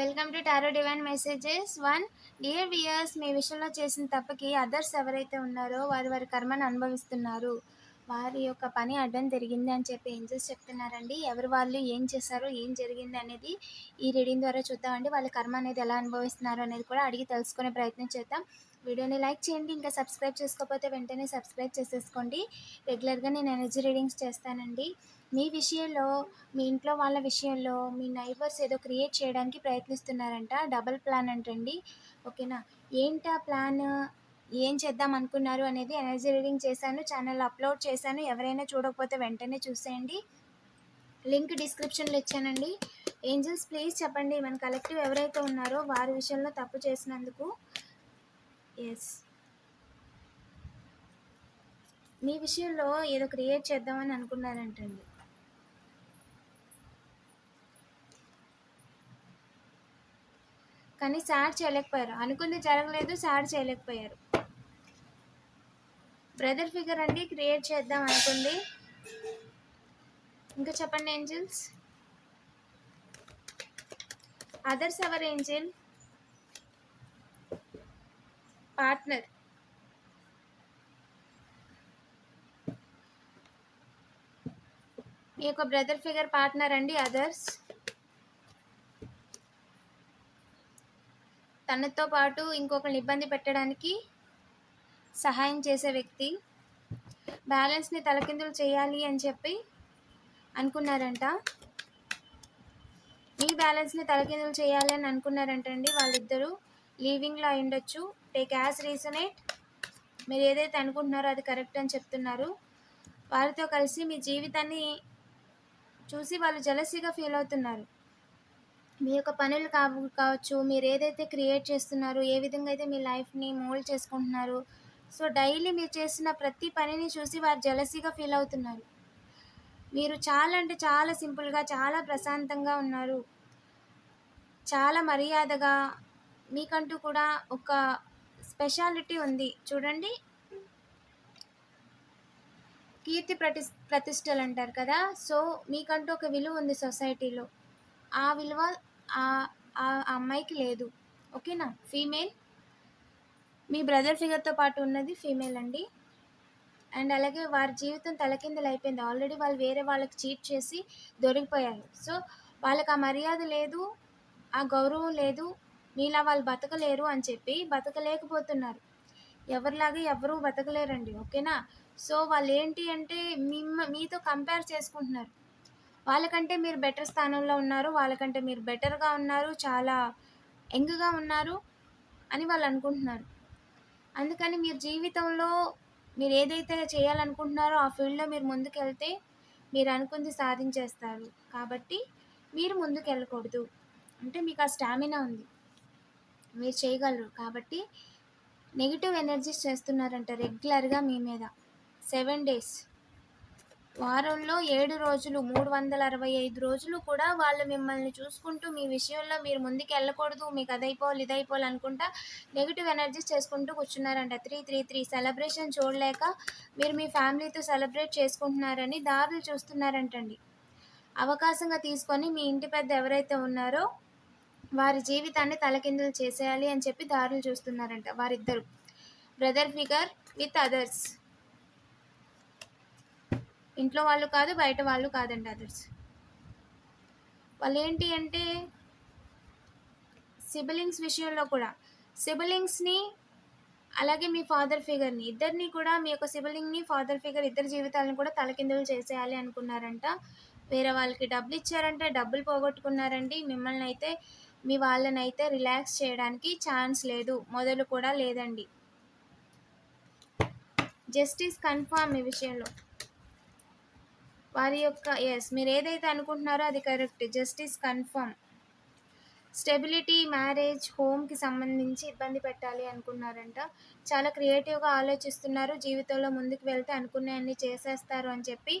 Welcome to tarot divine messages one dear viewers మీ విషయంలో చేసిన తప్పకి others ఎవరైతే ఉన్నారో వారు వారి కర్మను అనుభవిస్తున్నారు. వారి యొక్క పని అడ్డం జరిగింది అని చెప్పి ఏంజల్స్ చెప్తున్నారండి. ఎవరు వాళ్ళు ఏం చేశారో ఏం జరిగింది అనేది ఈ రీడింగ్ ద్వారా చూద్దామండి. వాళ్ళ కర్మ అనేది ఎలా అనుభవిస్తున్నారు అనేది కూడా అడిగి తెలుసుకునే ప్రయత్నం చేద్దాం. వీడియోని లైక్ చేయండి ఇంకా సబ్స్క్రైబ్ చేసుకోకపోతే వెంటనే సబ్స్క్రైబ్ చేసేసుకోండి. రెగ్యులర్గా నేను ఎనర్జీ రీడింగ్స్ చేస్తానండి. మీ విషయంలో మీ ఇంట్లో వాళ్ళ విషయంలో మీ నైబర్స్ ఏదో క్రియేట్ చేయడానికి ప్రయత్నిస్తున్నారంట డబల్ ప్లాన్ అంటండి. ఓకేనా? ఏంటా ప్లాన్? ఏం చేద్దాం అనుకున్నారు అనేది ఎనర్జీ రీడింగ్ చేశాను ఛానల్ అప్లోడ్ చేశాను. ఎవరైనా చూడకపోతే వెంటనే చూసేయండి. లింక్ డిస్క్రిప్షన్లో ఇచ్చానండి. ఏంజల్స్ ప్లీజ్ చెప్పండి. మన కలెక్టివ్ ఎవరైతే ఉన్నారో వారి విషయంలో తప్పు చేసినందుకు. ఎస్ మీ విషయంలో ఏదో క్రియేట్ చేద్దామని అనుకున్నారంటండి. కానీ సార్ చేయలేకపోయారు. అనుకుంది జరగలేదు సార్ చేయలేకపోయారు. బ్రదర్ ఫిగర్ అండి క్రియేట్ చేద్దాం అనుకుంది. ఇంకా చెప్పండి angels others ever angel partner ఈ యొక్క బ్రదర్ ఫిగర్ పార్ట్నర్ అండి అదర్స్ తనతో పాటు ఇంకొకరిని ఇబ్బంది పెట్టడానికి సహాయం చేసే వ్యక్తి బ్యాలెన్స్ని తలకిందులు చేయాలి అని చెప్పి అనుకున్నారంట. మీ బ్యాలెన్స్ని తలకిందులు చేయాలి అని అనుకున్నారంటండి వాళ్ళిద్దరూ. లీవింగ్లో అయి ఉండొచ్చు. టేక్ యాజ్ రీజనేట్ మీరు ఏదైతే అనుకుంటున్నారో అది కరెక్ట్ అని చెప్తున్నారు. వారితో కలిసి మీ జీవితాన్ని చూసి వాళ్ళు జలసీగా ఫీల్ అవుతున్నారు. మీ యొక్క పనులు కావు కావచ్చు మీరు ఏదైతే క్రియేట్ చేస్తున్నారో ఏ విధంగా అయితే మీ లైఫ్ని మోల్డ్ చేసుకుంటున్నారు సో డైలీ మీరు చేసిన ప్రతి పనిని చూసి వారు జలసీగా ఫీల్ అవుతున్నారు. మీరు చాలా అంటే చాలా సింపుల్గా చాలా ప్రశాంతంగా ఉన్నారు. చాలా మర్యాదగా మీకంటూ కూడా ఒక స్పెషాలిటీ ఉంది. చూడండి. కీర్తి ప్రతి ప్రతిష్టలు అంటారు కదా. సో మీకంటూ ఒక విలువ ఉంది సొసైటీలో ఆ విలువ ఆ ఆ అమ్మాయికి లేదు. ఓకేనా? ఫీమేల్? మీ బ్రదర్ ఫిగర్తో పాటు ఉన్నది ఫీమేల్ అండి. అండ్ అలాగే వారి జీవితం తలకిందలు అయిపోయింది. ఆల్రెడీ వాళ్ళు వేరే వాళ్ళకి చీట్ చేసి దొరికిపోయారు. సో వాళ్ళకి ఆ మర్యాద లేదు ఆ గౌరవం లేదు మీలా వాళ్ళు బతకలేరు అని చెప్పి బతకలేకపోతున్నారు. ఎవరిలాగా ఎవరూ బతకలేరండి. ఓకేనా? సో వాళ్ళు ఏంటి అంటే మిమ్మ మీతో కంపేర్ చేసుకుంటున్నారు. వాళ్ళకంటే మీరు బెటర్ స్థానంలో ఉన్నారు వాళ్ళకంటే మీరు బెటర్గా ఉన్నారు చాలా యంగ్గా ఉన్నారు అని వాళ్ళు అనుకుంటున్నారు. అందుకని మీరు జీవితంలో మీరు ఏదైతే చేయాలనుకుంటున్నారో ఆ ఫీల్డ్లో మీరు ముందుకెళ్తే మీరు అనుకుంది సాధించేస్తారు. కాబట్టి మీరు ముందుకు వెళ్ళకూడదు అంటే మీకు ఆ స్టామినా ఉంది. మీరు చేయగలరు. కాబట్టి నెగిటివ్ ఎనర్జీస్ చేస్తున్నారంట రెగ్యులర్గా మీ మీద. సెవెన్ డేస్ వారంలో ఏడు రోజులు మూడు వందల అరవై ఐదు రోజులు కూడా వాళ్ళు మిమ్మల్ని చూసుకుంటూ మీ విషయంలో మీరు ముందుకు వెళ్ళకూడదు మీకు అదైపోవాలి ఇదైపోవాలి అనుకుంటా నెగిటివ్ ఎనర్జీస్ చేసుకుంటూ కూర్చున్నారంట. త్రీ త్రీ త్రీ సెలబ్రేషన్ చూడలేక మీరు మీ ఫ్యామిలీతో సెలబ్రేట్ చేసుకుంటున్నారని దారులు చూస్తున్నారంటండి. అవకాశంగా తీసుకొని మీ ఇంటి పెద్ద ఎవరైతే ఉన్నారో వారి జీవితాన్ని తలకిందులు చేసేయాలి అని చెప్పి దారులు చూస్తున్నారంట వారిద్దరు. బ్రదర్ ఫిగర్ విత్ అదర్స్ ఇంట్లో వాళ్ళు కాదు బయట వాళ్ళు కాదండి అదర్స్ వాళ్ళు ఏంటి అంటే సిబిలింగ్స్ విషయంలో కూడా సిబిలింగ్స్ని అలాగే మీ ఫాదర్ ఫిగర్ని ఇద్దరిని కూడా మీ యొక్క సిబిలింగ్ని ఫాదర్ ఫిగర్ ఇద్దరి జీవితాలను కూడా తలకిందులు చేసేయాలి అనుకున్నారంట. వేరే వాళ్ళకి డబ్బులు ఇచ్చారంటే డబ్బులు పోగొట్టుకున్నారండి. మిమ్మల్ని అయితే మీ వాళ్ళని అయితే రిలాక్స్ చేయడానికి ఛాన్స్ లేదు. మొదలు కూడా లేదండి. జస్టిస్ కన్ఫామ్ ఈ విషయంలో. వారి యొక్క ఎస్ మీరు ఏదైతే అనుకుంటున్నారో అది correct justice confirm stability marriage హోమ్కి సంబంధించి ఇబ్బంది పెట్టాలి అనుకున్నారంట. చాలా క్రియేటివ్గా ఆలోచిస్తున్నారు. జీవితంలో ముందుకు వెళ్తే అనుకున్నాయన్నీ చేసేస్తారు అని చెప్పి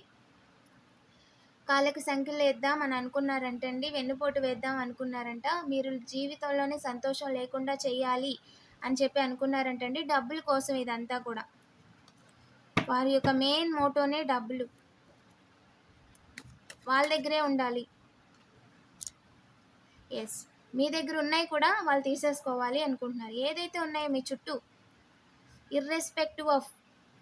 కాళ్ళకి సంఖ్యలు వేద్దాం అని అనుకున్నారంటండి. వెన్నుపోటు వేద్దాం అనుకున్నారంట. మీరు జీవితంలోనే సంతోషం లేకుండా చేయాలి అని చెప్పి అనుకున్నారంటండి. డబ్బుల కోసం ఇదంతా కూడా. వారి యొక్క మెయిన్ మోటోనే డబ్బులు. వాళ్ళ దగ్గరే ఉండాలి. ఎస్ మీ దగ్గర ఉన్నాయి కూడా వాళ్ళు తీసేసుకోవాలి అనుకుంటున్నారు. ఏదైతే ఉన్నాయో మీ చుట్టూ ఇర్రెస్పెక్టివ్ ఆఫ్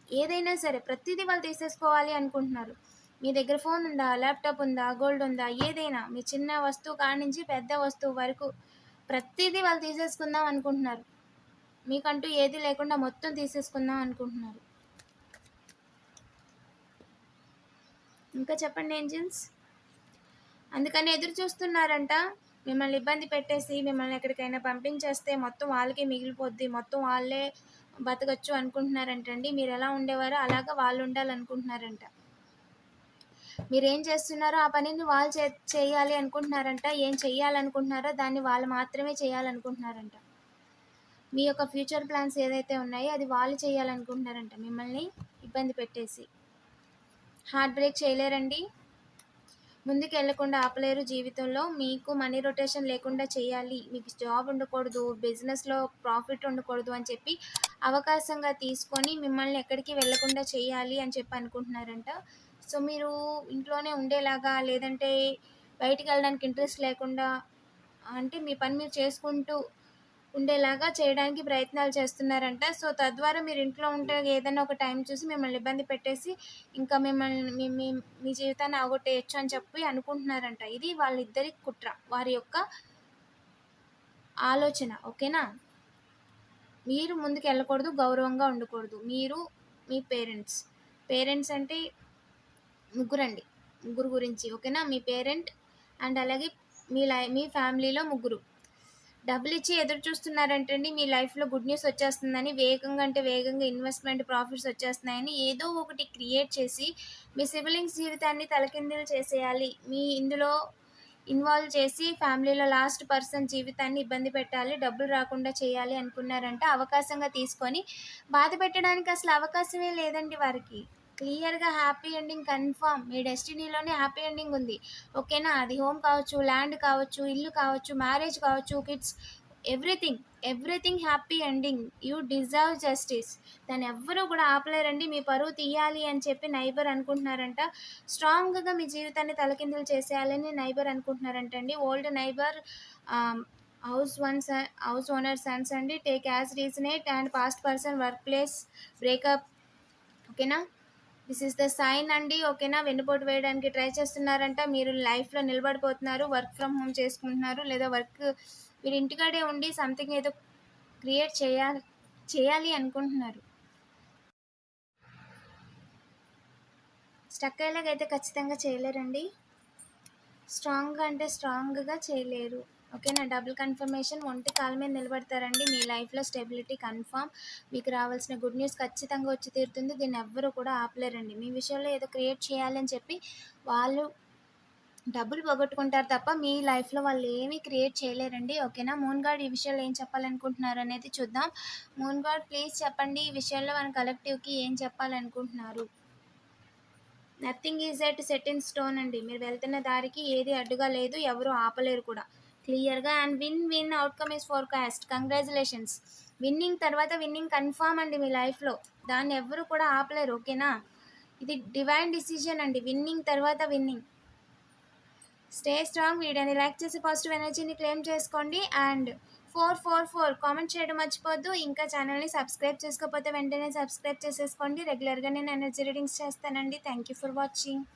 ఏదైనా సరే ప్రతిదీ వాళ్ళు తీసేసుకోవాలి అనుకుంటున్నారు. మీ దగ్గర ఫోన్ ఉందా ల్యాప్టాప్ ఉందా గోల్డ్ ఉందా ఏదైనా మీ చిన్న వస్తువు కాడి నుంచి పెద్ద వస్తువు వరకు ప్రతిదీ వాళ్ళు తీసేసుకుందాం అనుకుంటున్నారు. మీకంటూ ఏది లేకుండా మొత్తం తీసేసుకుందాం అనుకుంటున్నారు. ఇంకా చెప్పండి ఏంజిల్స్? అందుకని ఎదురు చూస్తున్నారంట. మిమ్మల్ని ఇబ్బంది పెట్టేసి మిమ్మల్ని ఎక్కడికైనా పంపించేస్తే మొత్తం వాళ్ళకే మిగిలిపోద్ది మొత్తం వాళ్ళే బతకచ్చు అనుకుంటున్నారంటండి. మీరు ఎలా ఉండేవారో అలాగా వాళ్ళు ఉండాలనుకుంటున్నారంట. మీరు ఏం చేస్తున్నారో ఆ పనిని వాళ్ళు చే చేయాలి అనుకుంటున్నారంట. ఏం చేయాలనుకుంటున్నారో దాన్ని వాళ్ళు మాత్రమే చేయాలనుకుంటున్నారంట. మీ యొక్క ఫ్యూచర్ ప్లాన్స్ ఏదైతే ఉన్నాయో అది వాళ్ళు చేయాలనుకుంటున్నారంట మిమ్మల్ని ఇబ్బంది పెట్టేసి. హార్ట్ బ్రేక్ చేయలేరండి. ముందుకు వెళ్ళకుండా ఆపలేరు జీవితంలో. మీకు మనీ రొటేషన్ లేకుండా చేయాలి. మీకు జాబ్ ఉండకూడదు బిజినెస్లో ప్రాఫిట్ ఉండకూడదు అని చెప్పి అవకాశంగా తీసుకొని మిమ్మల్ని ఎక్కడికి వెళ్ళకుండా చేయాలి అని చెప్పి అనుకుంటున్నారంట. సో మీరు ఇంట్లోనే ఉండేలాగా లేదంటే బయటికి వెళ్ళడానికి ఇంట్రెస్ట్ లేకుండా అంటే మీ పని మీరు చేసుకుంటూ ఉండేలాగా చేయడానికి ప్రయత్నాలు చేస్తున్నారంట. సో తద్వారా మీరు ఇంట్లో ఉంటే ఏదైనా ఒక టైం చూసి మిమ్మల్ని ఇబ్బంది పెట్టేసి ఇంకా మిమ్మల్ని మీ మీ జీవితాన్ని ఆగొట్టేయచ్చు అని చెప్పి అనుకుంటున్నారంట. ఇది వాళ్ళిద్దరి కుట్ర వారి యొక్క ఆలోచన ఓకేనా? మీరు ముందుకు వెళ్ళకూడదు గౌరవంగా ఉండకూడదు. మీరు మీ పేరెంట్స్. పేరెంట్స్ అంటే ముగ్గురండి ముగ్గురు గురించి ఓకేనా? మీ పేరెంట్ అండ్ అలాగే మీ లై మీ ఫ్యామిలీలో ముగ్గురు. డబ్బులు ఇచ్చి ఎదురు చూస్తున్నారంటండి. మీ లైఫ్లో గుడ్ న్యూస్ వచ్చేస్తుందని వేగంగా అంటే వేగంగా ఇన్వెస్ట్మెంట్ ప్రాఫిట్స్ వచ్చేస్తున్నాయని ఏదో ఒకటి క్రియేట్ చేసి మీ సిబిలింగ్స్ జీవితాన్ని తలకిందులు చేసేయాలి. మీ ఇందులో ఇన్వాల్వ్ చేసి ఫ్యామిలీలో లాస్ట్ పర్సన్ జీవితాన్ని ఇబ్బంది పెట్టాలి డబ్బులు రాకుండా చేయాలి అనుకున్నారంటే అవకాశంగా తీసుకొని బాధ పెట్టడానికి అసలు అవకాశమే లేదండి వారికి. క్లియర్గా హ్యాపీ ఎండింగ్ కన్ఫర్మ్ మీ డెస్టినీలోనే హ్యాపీ ఎండింగ్ ఉంది. ఓకేనా? అది హోమ్ కావచ్చు ల్యాండ్ కావచ్చు ఇల్లు కావచ్చు మ్యారేజ్ కావచ్చు kids everything. Everything happy ending. You deserve justice. దాన్ని ఎవ్వరూ కూడా ఆపలేరండి. మీ పరువు తీయాలి అని చెప్పి నైబర్ అనుకుంటున్నారంట. స్ట్రాంగ్గా మీ జీవితాన్ని తలకిందులు చేసేయాలని neighbour అనుకుంటున్నారంటండి. Old neighbour house one house owner sons అండి. Take as resonate and past person workplace breakup. ఓకేనా? దిస్ ఇస్ ద సైన్ అండి. ఓకేనా? వెన్నుపోటు వేయడానికి ట్రై చేస్తున్నారంట. మీరు లైఫ్లో నిలబడిపోతున్నారు. వర్క్ ఫ్రమ్ హోమ్ చేసుకుంటున్నారు. లేదా వర్క్ మీరు ఇంటికాడే ఉండి సంథింగ్ ఏదో క్రియేట్ చేయాలి చేయాలి అనుకుంటున్నారు. స్టక్ అయ్యేలాగైతే ఖచ్చితంగా చేయలేరండి. స్ట్రాంగ్గా అంటే స్ట్రాంగ్గా చేయలేరు. ఓకేనా? డబుల్ కన్ఫర్మేషన్ ఒంటి కాల మీద నిలబడతారండి. మీ లైఫ్లో స్టెబిలిటీ కన్ఫామ్. మీకు రావాల్సిన గుడ్ న్యూస్ ఖచ్చితంగా వచ్చి తీరుతుంది. దీన్ని ఎవ్వరూ కూడా ఆపలేరండి. మీ విషయంలో ఏదో క్రియేట్ చేయాలని చెప్పి వాళ్ళు డబ్బులు పోగొట్టుకుంటారు తప్ప మీ లైఫ్లో వాళ్ళు ఏమీ క్రియేట్ చేయలేరండి. ఓకేనా? మూన్ గాడ్ ఈ విషయంలో ఏం చెప్పాలనుకుంటున్నారు అనేది చూద్దాం. మూన్ గాడ్ ప్లీజ్ చెప్పండి. ఈ విషయంలో మన కలెక్టివ్కి ఏం చెప్పాలనుకుంటున్నారు? Nothing is at set in stone అండి. మీరు వెళ్తున్న దారికి ఏది అడ్డుగా లేదు. ఎవరు ఆపలేరు కూడా. క్లియర్గా and win win outcome is forecast congratulations. Winning తర్వాత విన్నింగ్ కన్ఫామ్ అండి మీ లైఫ్లో. దాన్ని ఎవ్వరు కూడా ఆపలేరు ఓకేనా? ఇది డివైన్ డిసిజన్ అండి. విన్నింగ్ తర్వాత విన్నింగ్. స్టే స్ట్రాంగ్ వీడియోని లైక్ చేసి పాజిటివ్ ఎనర్జీని క్లెయిమ్ చేసుకోండి. And four four four comment చేయడం మర్చిపోద్దు. ఇంకా ఛానల్ని సబ్స్క్రైబ్ చేసుకోకపోతే వెంటనే సబ్స్క్రైబ్ చేసేసుకోండి. రెగ్యులర్గా నేను ఎనర్జీ రీడింగ్స్ చేస్తానండి. Thank you for watching.